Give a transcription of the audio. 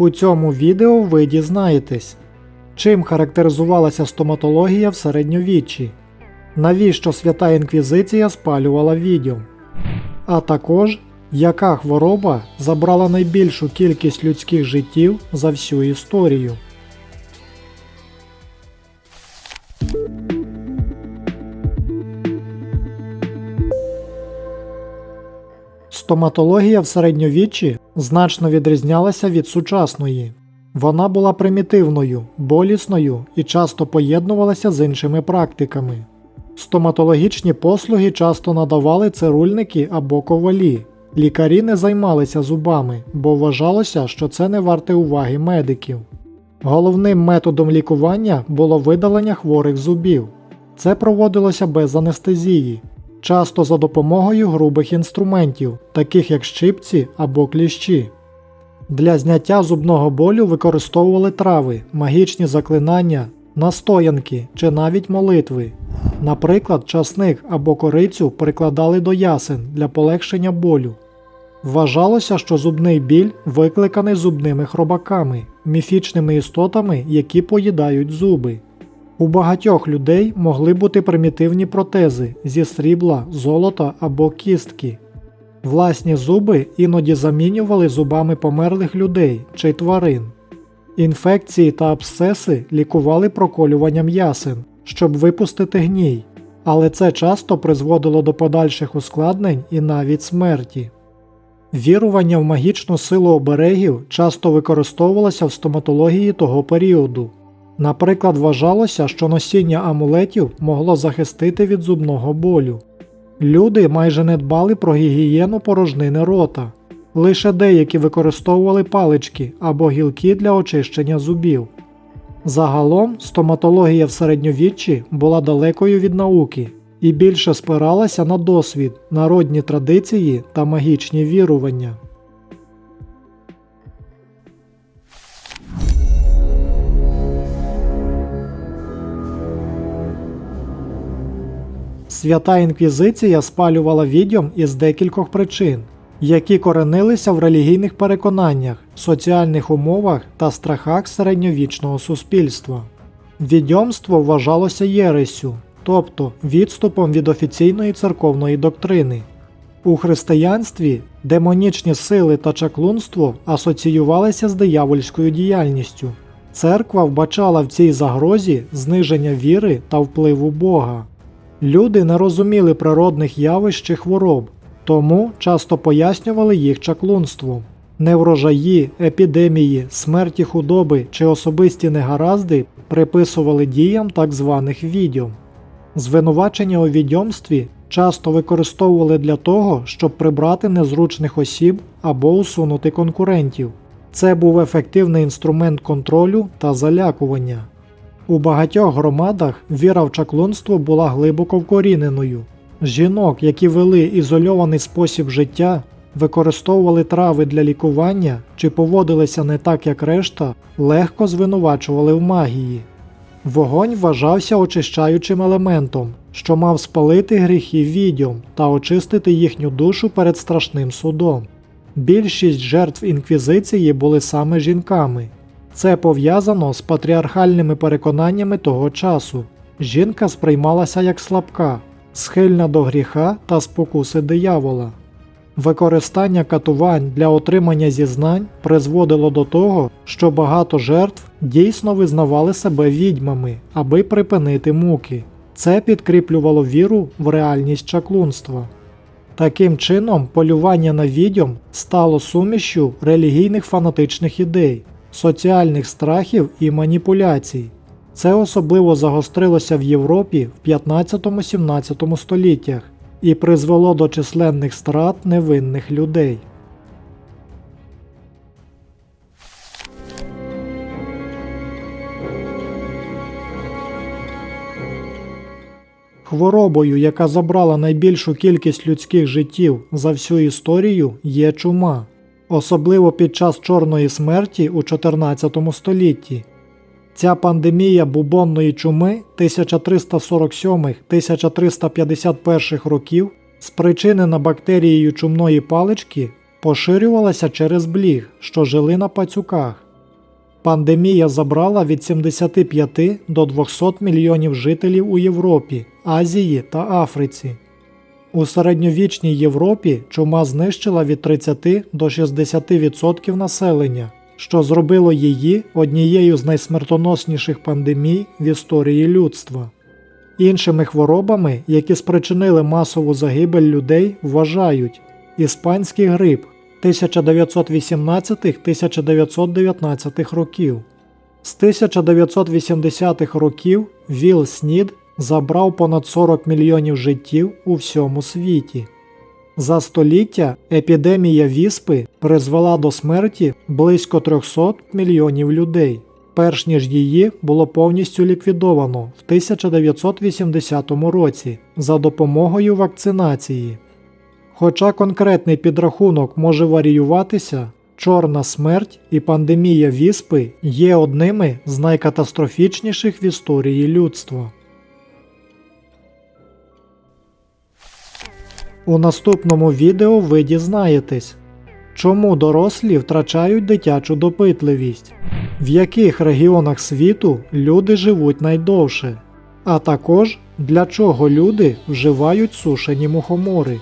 У цьому відео ви дізнаєтесь, чим характеризувалася стоматологія в середньовіччі, навіщо свята інквізиція спалювала відьом, а також яка хвороба забрала найбільшу кількість людських життів за всю історію. Стоматологія в середньовіччі значно відрізнялася від сучасної. Вона була примітивною, болісною і часто поєднувалася з іншими практиками. Стоматологічні послуги часто надавали цирульники або ковалі. Лікарі не займалися зубами, бо вважалося, що це не варте уваги медиків. Головним методом лікування було видалення хворих зубів. Це проводилося без анестезії, часто за допомогою грубих інструментів, таких як щипці або кліщі. Для зняття зубного болю використовували трави, магічні заклинання, настоянки чи навіть молитви. Наприклад, часник або корицю прикладали до ясен для полегшення болю. Вважалося, що зубний біль викликаний зубними хробаками, міфічними істотами, які поїдають зуби. У багатьох людей могли бути примітивні протези зі срібла, золота або кістки. Власні зуби іноді замінювали зубами померлих людей чи тварин. Інфекції та абсцеси лікували проколюванням ясен, щоб випустити гній, але це часто призводило до подальших ускладнень і навіть смерті. Вірування в магічну силу оберегів часто використовувалося в стоматології того періоду. Наприклад, вважалося, що носіння амулетів могло захистити від зубного болю. Люди майже не дбали про гігієну порожнини рота, лише деякі використовували палички або гілки для очищення зубів. Загалом стоматологія в середньовіччі була далекою від науки і більше спиралася на досвід, народні традиції та магічні вірування. Свята інквізиція спалювала відьом із декількох причин, які коренилися в релігійних переконаннях, соціальних умовах та страхах середньовічного суспільства. Відьомство вважалося єресю, тобто відступом від офіційної церковної доктрини. У християнстві демонічні сили та чаклунство асоціювалися з диявольською діяльністю. Церква вбачала в цій загрозі зниження віри та впливу Бога. Люди не розуміли природних явищ чи хвороб, тому часто пояснювали їх чаклунством. Неврожаї, епідемії, смерті худоби чи особисті негаразди приписували діям так званих відьом. Звинувачення у відьомстві часто використовували для того, щоб прибрати незручних осіб або усунути конкурентів. Це був ефективний інструмент контролю та залякування. У багатьох громадах віра в чаклунство була глибоко вкоріненою. Жінок, які вели ізольований спосіб життя, використовували трави для лікування чи поводилися не так, як решта, легко звинувачували в магії. Вогонь вважався очищаючим елементом, що мав спалити гріхи відьом та очистити їхню душу перед страшним судом. Більшість жертв інквізиції були саме жінками. Це пов'язано з патріархальними переконаннями того часу. Жінка сприймалася як слабка, схильна до гріха та спокуси диявола. Використання катувань для отримання зізнань призводило до того, що багато жертв дійсно визнавали себе відьмами, аби припинити муки. Це підкріплювало віру в реальність чаклунства. Таким чином, полювання на відьом стало сумішю релігійних фанатичних ідей, соціальних страхів і маніпуляцій. Це особливо загострилося в Європі в 15-17 століттях і призвело до численних страт невинних людей. Хворобою, яка забрала найбільшу кількість людських життів за всю історію, є чума, особливо під час Чорної смерті у 14 столітті. Ця пандемія бубонної чуми 1347-1351 років, спричинена бактерією чумної палички, поширювалася через бліг, що жили на пацюках. Пандемія забрала від 75 до 200 мільйонів жителів у Європі, Азії та Африці. У середньовічній Європі чума знищила від 30 до 60% населення, що зробило її однією з найсмертоносніших пандемій в історії людства. Іншими хворобами, які спричинили масову загибель людей, вважають іспанський грип 1918-1919 років. З 1980-х років ВІЛ СНІД забрав понад 40 мільйонів життів у всьому світі. За століття епідемія віспи призвела до смерті близько 300 мільйонів людей, перш ніж її було повністю ліквідовано в 1980 році за допомогою вакцинації. Хоча конкретний підрахунок може варіюватися, чорна смерть і пандемія віспи є одними з найкатастрофічніших в історії людства. У наступному відео ви дізнаєтесь, чому дорослі втрачають дитячу допитливість, в яких регіонах світу люди живуть найдовше, а також для чого люди вживають сушені мухомори.